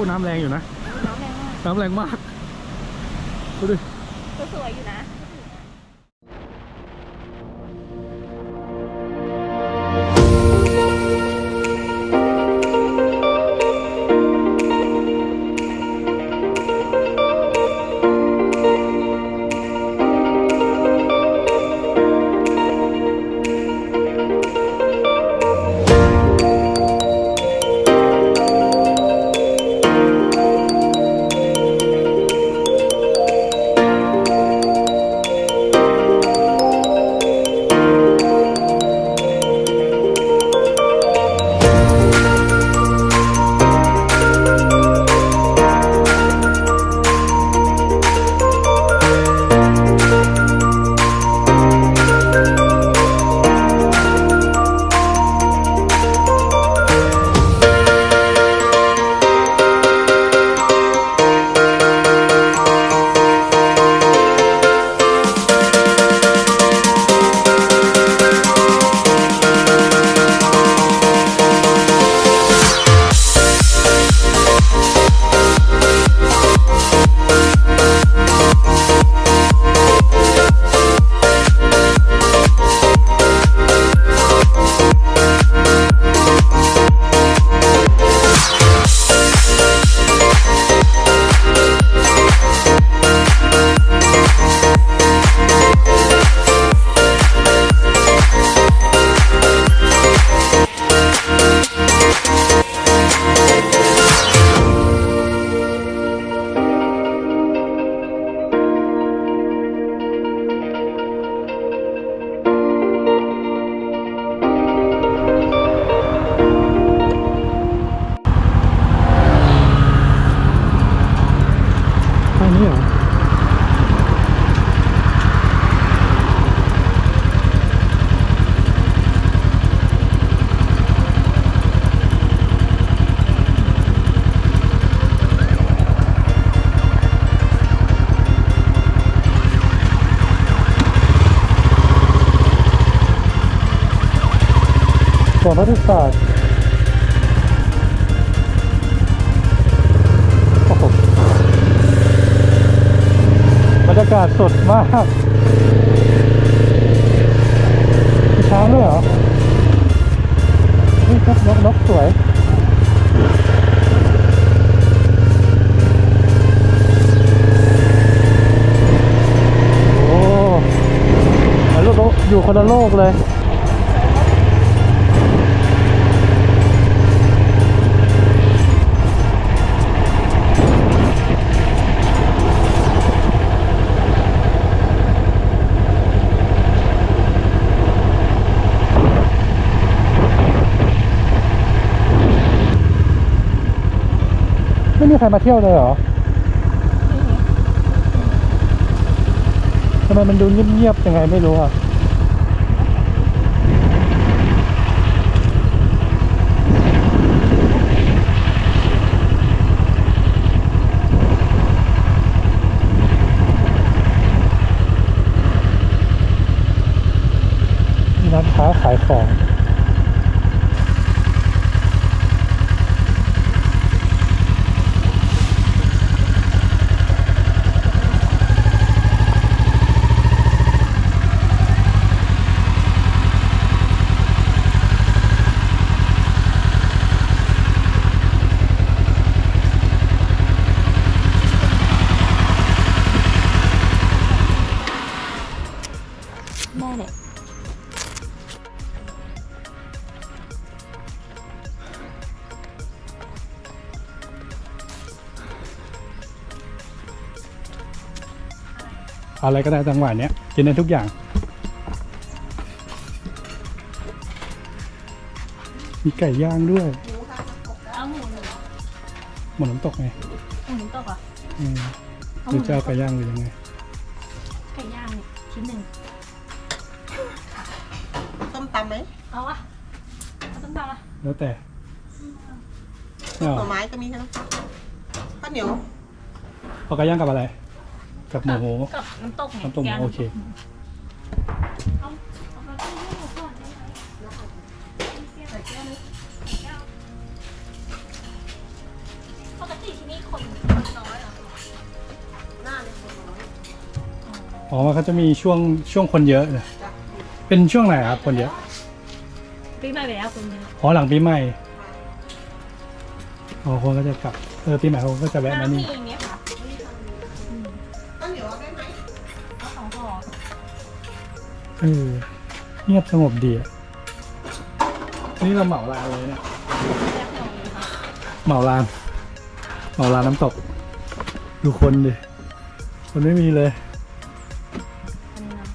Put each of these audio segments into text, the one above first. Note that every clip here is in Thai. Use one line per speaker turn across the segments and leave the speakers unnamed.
อ้น้ำแรงอยู่นะ
น้องแรงมาก
น้ำแรงมากดูดิ
ก็สวยอยู่นะ
สวนพัฒศาสตร์บรรยากาศสดมากช้างด้วยเหรอ นี่ครับนกนกสวยโอ้ล้วโลกอยู่คนละโลกเลย ใครมาเที่ยวเลยเหรอทำไมมันดูเงียบๆยังไงไม่รู้อะ อะไรก็ได้จังหวะเนี้ยกินได้ทุกอย่าง มีไก่ย่างด้วย
เอาหมูหนึ่ง
หมูน้ำตกไง
หมูหนึ่งตกเหรอะ
อืมหรือจะเอาไก่ย่างหรือยังไง
ไก่ย่างเนี่ยชิ้นหนึ่ง
ส้มตำไหม
เอาวะเอาต้มตำอะ
แล้วแต่
ซุ
ไม่
ป
เอา
หน่อไม้ก็มีใช่ไหมข้าวเหนียว
เอาไก่ย่างกับอะไร กับหมู
กับน้ำตกไง
น้ำตกหมู
แกง
โอเค
เอาเอามาที่นี่ก่อนได้ไหมใส่แก้วนึงใส่แก้วกติที่นี่คนคนน้อยเหรอ
หน้าเลยคนน้อย
อ๋อมันก็จะมีช่วงช่วงคนเยอะนะเป็นช่วงไหนครับคนเยอะ
ปีใหม่ไปแล้วคนเยอะ
อ๋อหลังปีใหม่อ๋อคนก็จะกลับเออปีใหม่คนก็จะแวะมา
น้ำมี
นี่
อย่างเงี้ย
เอ
อ
เงียบสงบดีอะนี่เราเหมาลานเลยเนี่ย
แยกแถวนี้ค่ะ
เหมาลานเหมาลานน้ำตก ดูคนดิคนไม่มีเลย
อันนี้นะ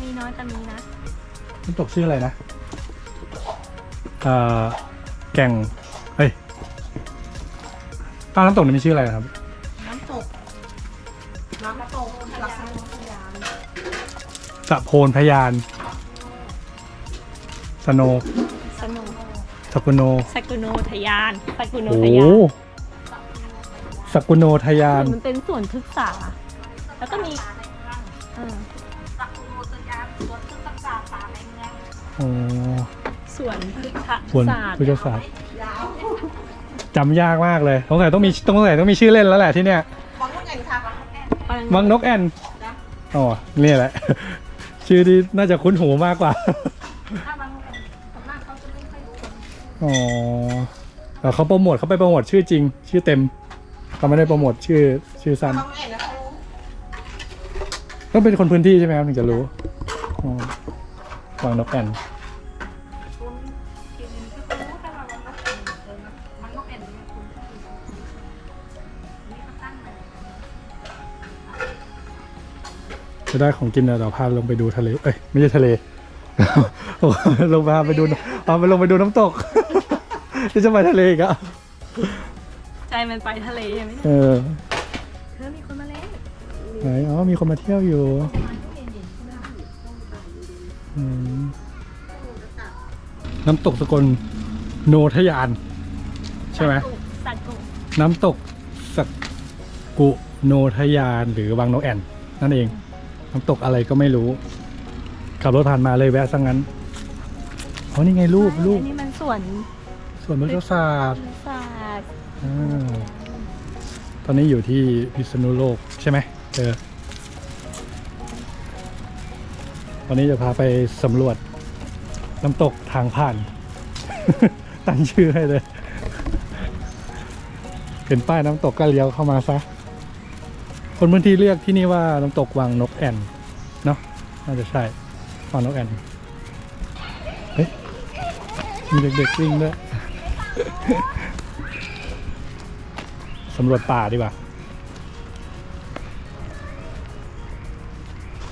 มีน้อยแต่มีนะ
น้ำตกชื่ออะไรนะเอ่อแก่งเฮ้ยตาน้ำตกนี่มีชื่ออะไรนะครับ
สะ
โพนพยาน สโน
สนุก
สกุโน
สกุโนทยานสกุโน
โอ้
ทยาน
สกุโนทยาน
มันเป็นสวนพฤกษา แล้วก็มีเออ
โอ้
สวนพฤกษ
ส่วน
ศาสตร์
พุทธศาสตร์
ยาว
จำยากมากเลยสงสัยต้องมีต้องสงสัยต้องมีชื่อเล่นแล้วแหละที่เนี่ย
วังลูกแอนค่ะ
วังนกแอ่นอ๋อนี่แหละ ชื่อที่น่าจะคุ้นหูมากกว่าอ๋อแต่เขาโปรโมทเขาไปโปรโมทชื่อจริง ชื่อเต็มเขาไม่ได้โปรโมทชื่อชื่อสั้น
วังลูกแอนนะเขารู้
ต้องเป็นคนพื้นที่ใช่ไหมครับถึงจะรู้อ๋อวังนกแอ่น จะได้ของกินเดี๋ยวพาลงไปดูทะเล เอ้ยไม่ใช่ทะเล ลงพาไปดูเอาไปลงไปดูน้ำตกที่จะไปทะเลอีกอะ
ใจมันไปทะเลใช่ไหม
เออ
เธอมีคนมาเล่น
ไหนอ๋อมีคนมาเที่ยวอยู่อืมน้ำตกสกลโนทยาน ใช่ไหม
สัตว์กุ
น้ำตกสกุโนทยานหรือวังนกแอ่นนั่นเอง น้ำตกอะไรก็ไม่รู้ ขับรถผ่านมาเลยแวะซะงั้นอ๋อนี่ไงรูปรูป
อันนี้มันสวน
ส่วนพฤกษศาสตร์
พฤกษศาสตร์
อ่าตอนนี้อยู่ที่พิษณุโลกใช่ไหมเออวันนี้จะพาไปสำรวจน้ำตกทางผ่าน ตั้งชื่อให้เลย เห็นป้ายน้ำตกก็เลี้ยวเข้ามาซะ คนพื้นที่เรียกที่นี่ว่าน้ำตกวังนกแอ่นเนาะน่าจะใช่วังนกแอ่นเฮ้ยมีเด็กๆวิ่งด้วยสำรวจป่าดีกว่า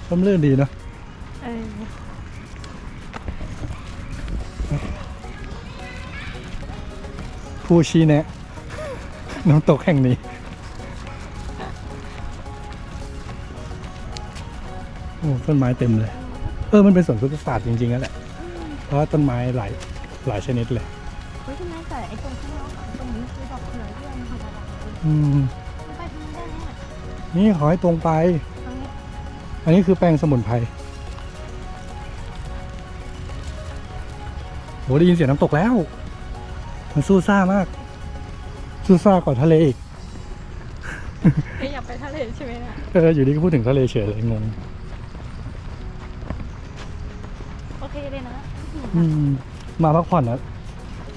ร่มรื่นดีเนาะผู้ชี้แนะ น้ำตกแห่งนี้ ต้นไม้เต็มเลย เออ มันเป็นสวนพฤกษศาสตร์จริงๆนั่นแหละ เพราะว่าต้นไม้หลายหลายชนิดเลย
เฮ้ยทำไมแต่ไอ้ตรงข้างนอกอะตรงนี้คือดอกเขือเรื่องธรรมดาเลย
อืม
ไปทางนี้ได้ไหมอะ
นี่ขอให้ตรงไป
ทางนี้
อันนี้คือแปลงสมุนไพรโหได้ยินเสียงน้ำตกแล้ว มันสู้ซ่ามาก สู้ซ่ากว่าทะเลอีก
ไม่อยากไปทะเลใช่ไหมเนี่ย
เอออยู่ดีก็พูดถึงทะเลเฉยเลยงง
โอเคเลยนะ
อืมมาพักผ่อนนะ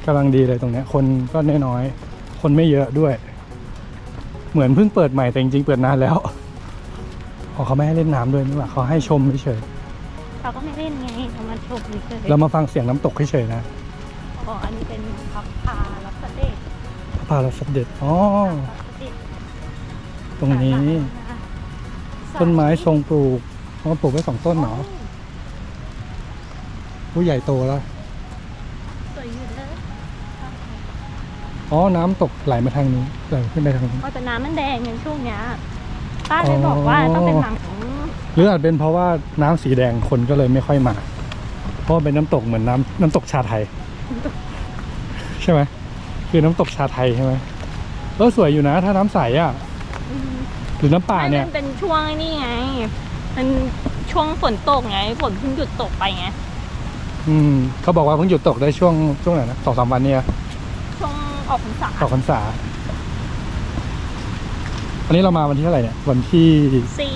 กำลังดีเลยตรงเนี้ย คนก็น้อยๆ คนไม่เยอะด้วย เหมือนเพิ่งเปิดใหม่แต่จริงๆเปิดนานแล้วอ๋อเขาไม่ให้เล่นน้ำด้วยนี่หว่าเขาให้ชมเฉย
เราก็ไม่เล่นไงเรามาชมเฉย
ๆเรามาฟังเสียงน้ำตกเฉยๆนะ
ๆอ๋ออันนี้เป็นพับพาลับสเตจ
พระพาราสเด็จอ๋อ
ลับสเตจ
ตรงนี้ ต้นไม้ทรงปลูกเขาปลูกไว้สองต้นเหรอ ผู้ใหญ่โตแล้ว
สวยอยู่เลย
อ๋อ น้ำตกไหลมาทางนี้ไหลขึ้นไปทางนี้
อ๋อแต่น้ำมันแดงอย่างช่วงเนี้ยป้าเลยบอกว่าต้องเป็นหลังของ
หรืออาจเป็นเพราะว่าน้ำสีแดงคนก็เลยไม่ค่อยมา เพราะว่าเป็นน้ำตกเหมือนน้ำน้ำตกชาไทย ใช่ไหมคือน้ำตกชาไทยใช่ไหมก็สวยอยู่นะ ถ้าน้ำใสอะ
อืม
หรือน้ำป่าเนี่ย
มันเป็นช่วงไอ้นี่ไง มันช่วงฝนตกไงฝนเพิ่งหยุดตกไปไง
อืมเขาบอกว่าเพิ่งหยุดตกได้ช่วงช่วงไหนนะสองสามวันเนี่ย
ช่วงออกพรรษา
ต่อพรรษาอันนี้เรามาวันที่เท่าไหร่เนี่ย วันที่
สี่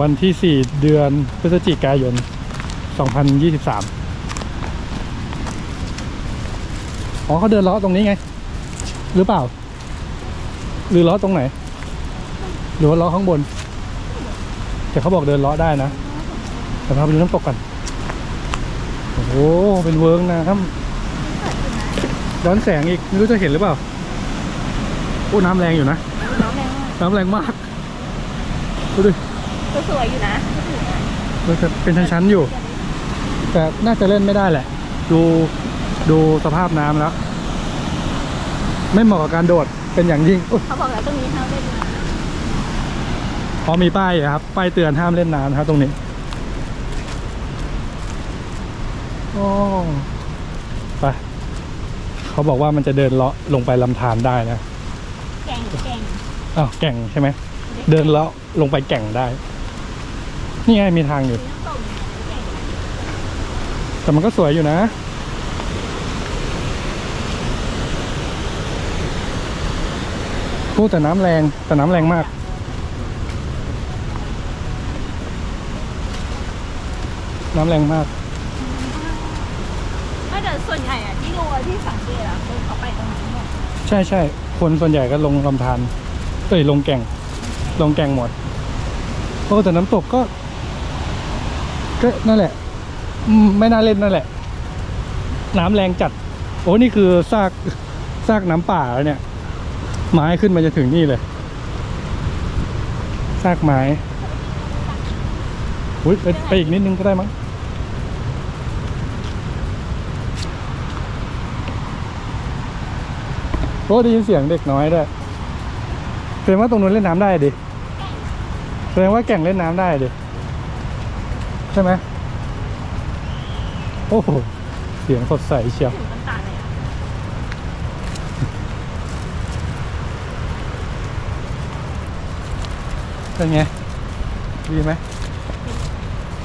วันที่4เดือนพฤศจิกายน2023อ๋อเขาเดินล้อตรงนี้ไง หรือเปล่า หรือล้อตรงไหน หรือว่าล้อข้างบน แต่เขาบอกเดินล้อได้นะแต่พาไปดูน้ำตกกันโอ้โหเป็นเวิร์กนะครับย้อนแสงอีก ไม่รู้จะเห็นหรือเปล่า โอ้ น้ำแรงอยู่นะ
น้องแรงมาก
น้ำแรงมากดูดิ
ก็สวยอยู่นะ
มันจะเป็นชั้นๆอยู่ แต่น่าจะเล่นไม่ได้แหละ ดูดูสภาพน้ำแล้ว ไม่เหมาะกับการโดดเป็นอย่างยิ่งอุ๊ย
เขาบอกแล้วตรงนี้ห้ามเล่นน้
พอมีป้ายอะครับ ป้ายเตือนห้ามเล่นน้ำนะครับตรงนี้ โอ้ไปเขาบอกว่ามันจะเดินเลาะลงไปลำธารได้นะำ
แก่งแก่ง
อ้าวแก่งใช่ไหมเดินเลาะลงไปแก่งได้ นี่ไงมีทางอยู่
น้ำตกแก่ง
แต่มันก็สวยอยู่นะโอ้แต่น้ำแรงแต่น้ำแรงมากน้ำแรงมาก
ไม่แต่ ส่วนใหญ่อะที่รู้อะที่สังเกตอะคือเขาไปตรงนี้นหมด
ใช่ใช่คนส่วนใหญ่ก็ลงลำธารเอ้ยลงแก่ง ลงแก่งหมดโอ้แต่น้ำตกก็ ก็นั่นแหละอืมไม่น่าเล่นนั่นแหละ น้ำแรงจัด โอ้นี่คือซากซากน้ำป่าแล้วเนี่ย ไม้ขึ้นมาจะถึงนี่เลยซากไม้อุ้ยไปไปอีกนิดนึงก็ได้มั้ง โอ้ได้ยินเสียงเด็กน้อยด้วยแสดงว่าตรงนู้นเล่นน้ำได้ดิแสดงว่าแก่งเล่นน้ำได้ดิใช่ไหมโอ้โหเสียงสดใสเชียว
ถึงต้นตาลเลยอะ
เป็นไง ดีไหม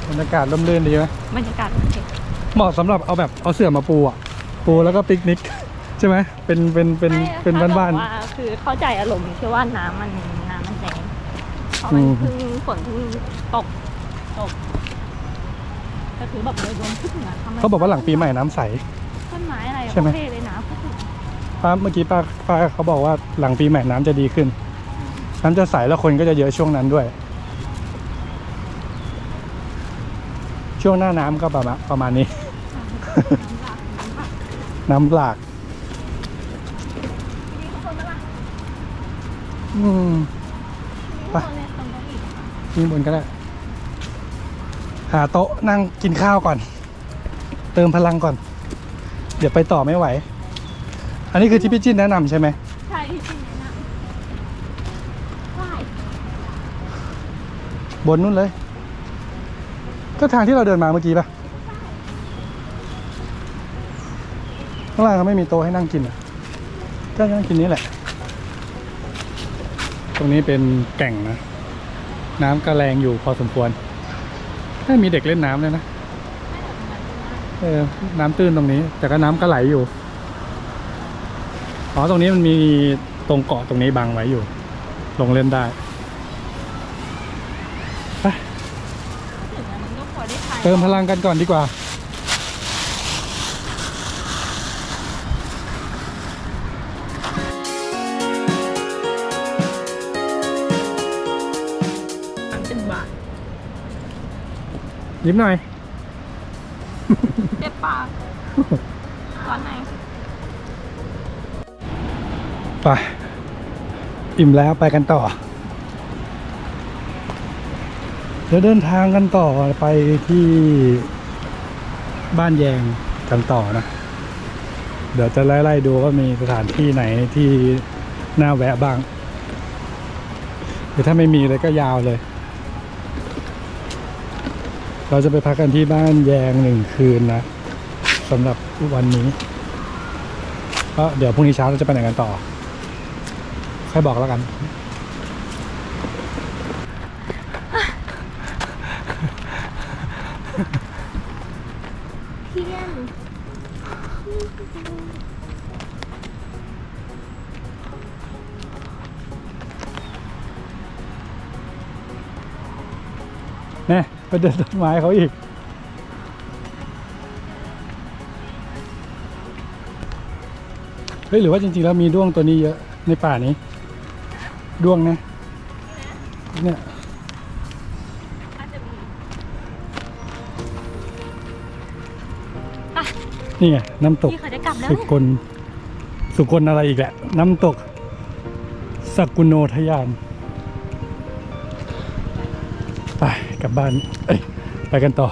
บรรยากาศร่มรื่นดีไหม
บรรยากาศโอเค
เหมาะสำหรับเอาแบบเอาเสื่อมาปูอะ ปูแล้วก็ปิกนิกใช่ไหมเป็นเป็นเป็นเป็นบ้านบ้าน
ไม่ค่ะแต่ว่าคือเข้าใจอารมณ์ที่ว่าน้ำมันน้ำมันแรงเพราะมัน
อืม
เพิ่งฝนเพิ่งตกตกก็คือแบบโดยรวมขึ้นนะทำไม
ๆเขาบอกว่าหลังปีใหม่น้ำใส
ต้นไม้อะไร
ใช่ไหม
โอเคเลยนะพูดถึง
ป้าเมื่อกี้ป้าป้าเขาบอกว่าหลังปีใหม่น้ำจะดีขึ้น น้ำจะใสแล้วคนก็จะเยอะช่วงนั้นด้วย ช่วงหน้าน้ำก็ประมาณประมาณนี้
น้ำหลาก
อืม
ทีนี้ทุกคนเลยตรงนี้อีก
นี่บนก็ได้ หาโต๊ะนั่งกินข้าวก่อน เติมพลังก่อน เดี๋ยวไปต่อไม่ไหว อันนี้คือที่พี่จิ้นแนะนำใช่ไหม
ใช่ที่จริงแนะนำใช่
บนนู่นเลย ก็ทางที่เราเดินมาเมื่อกี้ปะข้างล่างเขาไม่มีโต๊ะให้นั่งกินอะก็นั่งกินนี้แหละต รงนี้เป็นแก่งนะ น้ำก็แรงอยู่พอสมควรถ้ามีเด็กเล่นน้ำเลยนะเออน้ำตื้นตรงนี้ แต่ก็น้ำก็ไหลอยู่อ๋อตรงนี้มันมีตรงเกาะตรงนี้บังไว้อยู่ ลงเล่นได้ไปเติมพลังกันก่อนดีกว่า ยิ้มหน่อย
เจ็บปากตอนไหน
ไป อิ่มแล้วไปกันต่อ เดี๋ยวเดินทางกันต่อไปที่บ้านแยงกันต่อนะ เดี๋ยวจะไล่ๆดูว่ามีสถานที่ไหนที่น่าแวะบ้างหรือถ้าไม่มีเลยก็ยาวเลย เราจะไปพักกันที่บ้านแยงหนึ่งคืนนะสำหรับวันนี้ก็เดี๋ยวพรุ่งนี้เช้าเราจะไปไหนกันต่อ ค่อยบอกแล้วกัน
เที่ยง
แน่ ไปเดินต้นไม้เขาอีก เฮ้ย หรือว่าจริงๆ แล้วมีด้วงตัวนี้เยอะในป่านี้ ด้วงนะ เนี่ย
อาจจะมี
นี่ไงน้ำตก
พี่เขาได้กลับแล้ว
สุกล สุกลอะไรอีกแหละ น้ำตกสักุโนทยาน กลับบ้านเอ้ยไปกันต่อ